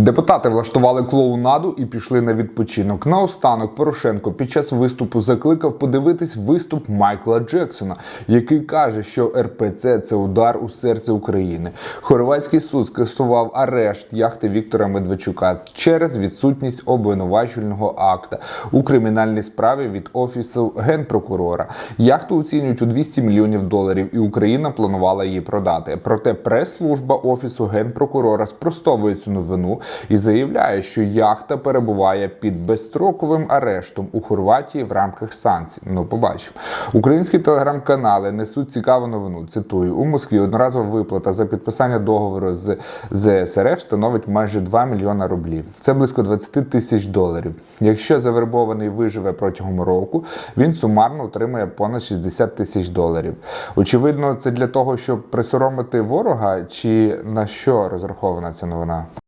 Депутати влаштували клоунаду і пішли на відпочинок. Наостанок Порошенко під час виступу закликав подивитись виступ Майкла Джексона, який каже, що РПЦ це удар у серце України. Хорватський суд скасував арешт яхти Віктора Медведчука через відсутність обвинувачувального акта у кримінальній справі від офісу генпрокурора. Яхту оцінюють у 200 мільйонів доларів, і Україна планувала її продати. Проте прес-служба офісу генпрокурора спростовує цю новину і заявляє, що яхта перебуває під безстроковим арештом у Хорватії в рамках санкцій. Ну, побачимо. Українські телеграм-канали несуть цікаву новину. Цитую: у Москві одноразова виплата за підписання договору з ЗСРФ становить майже 2 мільйона рублів. Це близько 20 тисяч доларів. Якщо завербований виживе протягом року, він сумарно отримає понад 60 тисяч доларів. Очевидно, це для того, щоб присоромити ворога, чи на що розрахована ця новина?